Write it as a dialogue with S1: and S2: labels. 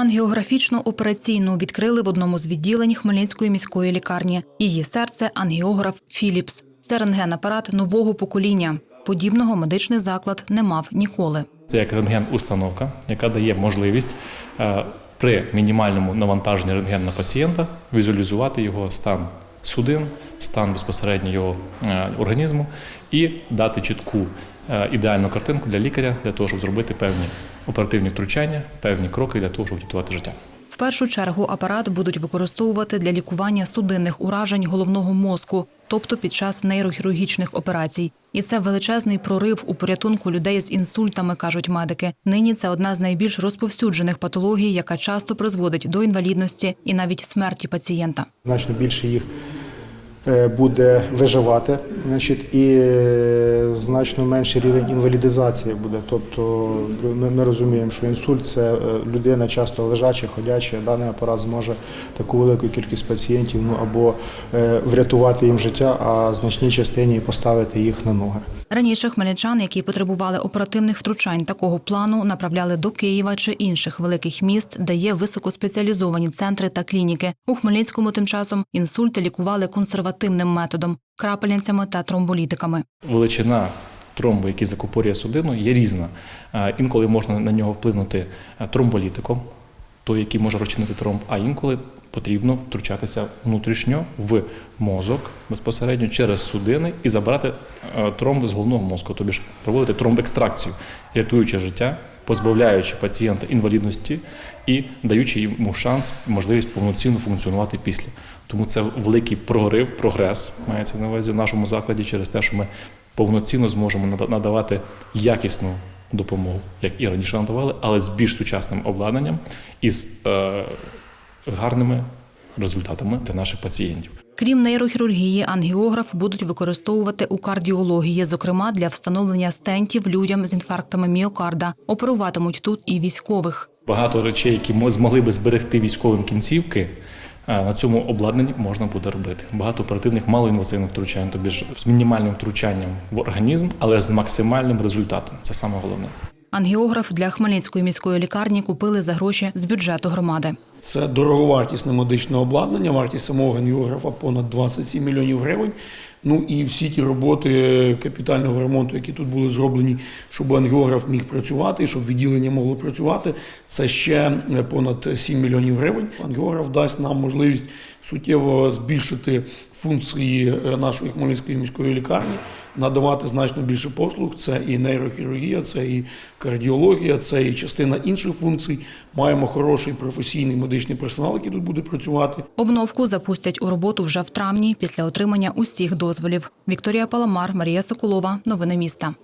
S1: Ангіографічну операційну відкрили в одному з відділень Хмельницької міської лікарні. Її серце ангіограф Філіпс. Це рентген-апарат нового покоління. Подібного медичний заклад не мав ніколи.
S2: Це як рентген-установка, яка дає можливість е, при мінімальному навантаженні рентген на пацієнта візуалізувати його стан судин, стан безпосередньо його е, організму і дати чітку е, ідеальну картинку для лікаря для того, щоб зробити певні оперативні втручання, певні кроки для того, щоб врятувати життя.
S1: В першу чергу апарат будуть використовувати для лікування судинних уражень головного мозку, тобто під час нейрохірургічних операцій. І це величезний прорив у порятунку людей з інсультами, кажуть медики. Нині це одна з найбільш розповсюджених патологій, яка часто призводить до інвалідності і навіть смерті пацієнта.
S3: значно більше їх буде виживати, значить, і е, значно менший рівень інвалідизації буде. Тобто ми, ми розуміємо, що інсульт це е, людина часто лежача, ходяча. Даний апарат зможе таку велику кількість пацієнтів ну або е, врятувати їм життя, а значній частині поставити їх на ноги.
S1: Раніше хмельничан, які потребували оперативних втручань такого плану, направляли до Києва чи інших великих міст, де є високоспеціалізовані центри та клініки. У Хмельницькому тим часом інсульти лікували консервативним методом крапельницями та тромболітиками.
S2: величина тромбу, який закупорює судину, є різна. Інколи можна на нього вплинути тромболітиком, той, який може розчинити тромб, а інколи потрібно втручатися внутрішньо в мозок безпосередньо через судини і забрати е, тромб з головного мозку, тобі ж проводити тромбекстракцію, рятуючи життя, позбавляючи пацієнта інвалідності і даючи йому шанс можливість повноцінно функціонувати після. Тому це великий прорив, прогрес мається на увазі в нашому закладі через те, що ми повноцінно зможемо нада- надавати якісну допомогу, як і раніше надавали, але з більш сучасним обладнанням і з е, гарними результатами для наших пацієнтів.
S1: Крім нейрохірургії, ангіограф будуть використовувати у кардіології, зокрема для встановлення стентів людям з інфарктами міокарда. Оперуватимуть тут і військових.
S2: Багато речей, які мо- змогли би зберегти військовим кінцівки, на цьому обладнанні можна буде робити. Багато оперативних малоінвазивних втручань, тобі ж з мінімальним втручанням в організм, але з максимальним результатом. Це саме головне.
S1: Ангіограф для Хмельницької міської лікарні купили за гроші з бюджету громади.
S4: Це дороговартісне медичне обладнання, вартість самого ангіографа понад 27 мільйонів гривень. Ну і всі ті роботи капітального ремонту, які тут були зроблені, щоб ангіограф міг працювати, щоб відділення могло працювати, це ще понад 7 мільйонів гривень. Ангіограф дасть нам можливість суттєво збільшити функції е, нашої Хмельницької міської лікарні, надавати значно більше послуг. Це і нейрохірургія, це і кардіологія, це і частина інших функцій. Маємо хороший професійний медичний персонал, який тут буде працювати.
S1: Обновку запустять у роботу вже в травні після отримання усіх дозволів. Вікторія Паламар, Марія Соколова. Новини міста.